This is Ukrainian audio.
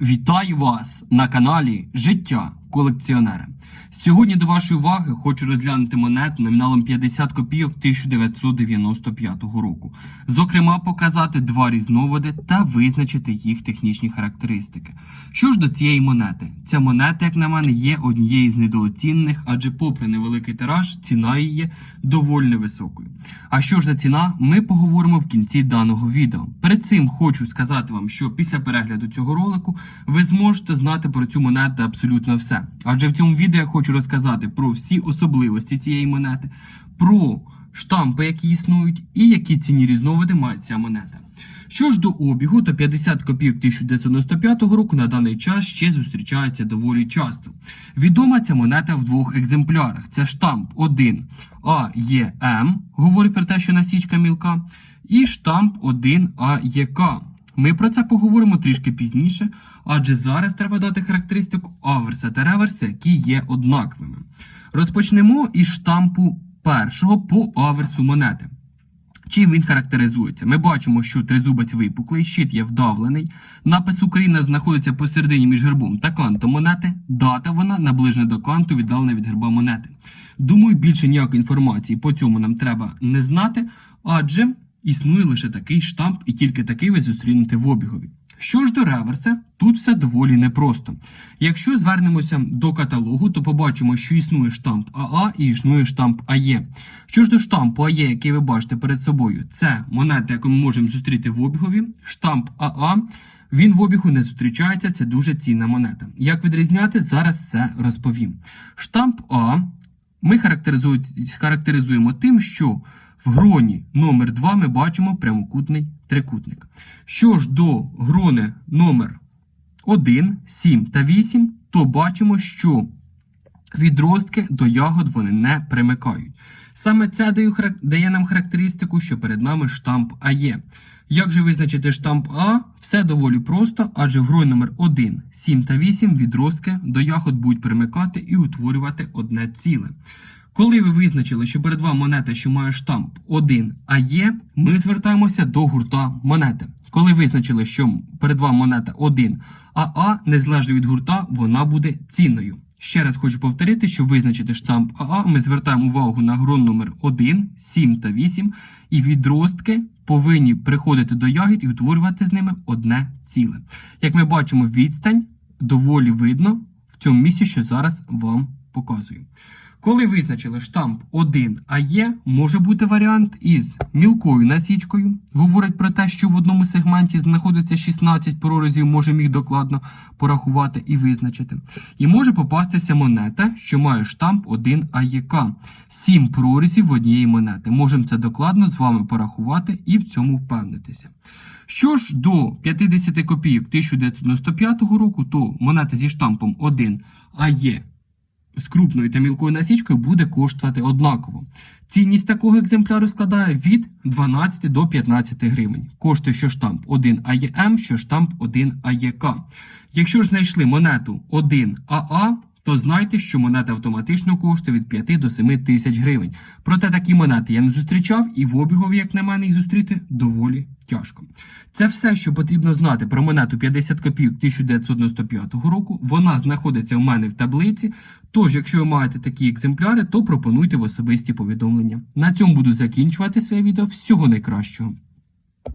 Вітаю вас на каналі Життя колекціонера. Сьогодні до вашої уваги хочу розглянути монету номіналом 50 копійок 1995 року. Зокрема, показати два різновиди та визначити їх технічні характеристики. Що ж до цієї монети? Ця монета, як на мене, є однією з недооцінених, адже, попри невеликий тираж, ціна її є доволі невисокою. А що ж за ціна, ми поговоримо в кінці даного відео. Перед цим хочу сказати вам, що після перегляду цього ролику ви зможете знати про цю монету абсолютно все. Адже в цьому відео я хочу розказати про всі особливості цієї монети, про штампи, які існують, і які цінні різновиди має ця монета. Що ж до обігу, то 50 копійок 1995 року на даний час ще зустрічається доволі часто. Відома ця монета в двох екземплярах. Це штамп 1 АЄМ, говорить про те, що насічка мілка, і штамп 1 АЄК. Ми про це поговоримо трішки пізніше, адже зараз треба дати характеристику аверса та реверса, які є однаковими. Розпочнемо із штампу першого по аверсу монети. Чим він характеризується? Ми бачимо, що тризубець випуклий, щит є вдавлений. Напис Україна знаходиться посередині між гербом та кантом монети. Дата вона наближена до канту, віддалена від герба монети. Думаю, більше ніякої інформації по цьому нам треба не знати, адже існує лише такий штамп, і тільки такий ви зустрінете в обігові. Що ж до реверса, тут все доволі непросто. Якщо звернемося до каталогу, то побачимо, що існує штамп АА і існує штамп АЕ. Що ж до штампу АЕ, який ви бачите перед собою, це монета, яку ми можемо зустріти в обігові. Штамп АА. Він в обігу не зустрічається, це дуже цінна монета. Як відрізняти, зараз все розповім. Штамп А ми характеризуємо тим, що в гроні номер 2 ми бачимо прямокутний трикутник. Що ж до грони номер 1, 7 та 8, то бачимо, що відростки до ягод вони не примикають. Саме це дає, нам характеристику, що перед нами штамп АЄ. Як же визначити штамп А? Все доволі просто, адже в грой номер 1, 7 та 8 відростки до ягод будуть примикати і утворювати одне ціле. Коли ви визначили, що перед вами монета, що має штамп 1 АЄ, ми звертаємося до гурта монети. Коли визначили, що перед вами монета 1 АА, незалежно від гурта, вона буде цінною. Ще раз хочу повторити, що визначити штамп АА, ми звертаємо увагу на грон номер 1, 7 та 8, і відростки повинні приходити до ягід і утворювати з ними одне ціле. Як ми бачимо, відстань доволі видно в цьому місці, що зараз вам показую. Коли визначили штамп 1 АЄ, може бути варіант із мілкою насічкою. Говорить про те, що в одному сегменті знаходиться 16 прорізів, можемо їх докладно порахувати і визначити. І може попастися монета, що має штамп 1 АЄК. 7 прорізів в однієї монети. Можемо це докладно з вами порахувати і в цьому впевнитися. Що ж до 50 копійок 1995 року, то монета зі штампом 1 АЄ з крупною та мілкою насічкою буде коштувати однаково. Цінність такого екземпляру складає від 12 до 15 гривень. Коштує що штамп 1 АЄМ, що штамп 1 АЄК. Якщо ж знайшли монету 1 АА, то знайте, що монета автоматично коштує від 5 до 7 тисяч гривень. Проте такі монети я не зустрічав, і в обігові, як на мене, їх зустріти доволі тяжко. Це все, що потрібно знати про монету 50 копійок 1995 року. Вона знаходиться у мене в таблиці. Тож, якщо ви маєте такі екземпляри, то пропонуйте в особисті повідомлення. На цьому буду закінчувати своє відео. Всього найкращого.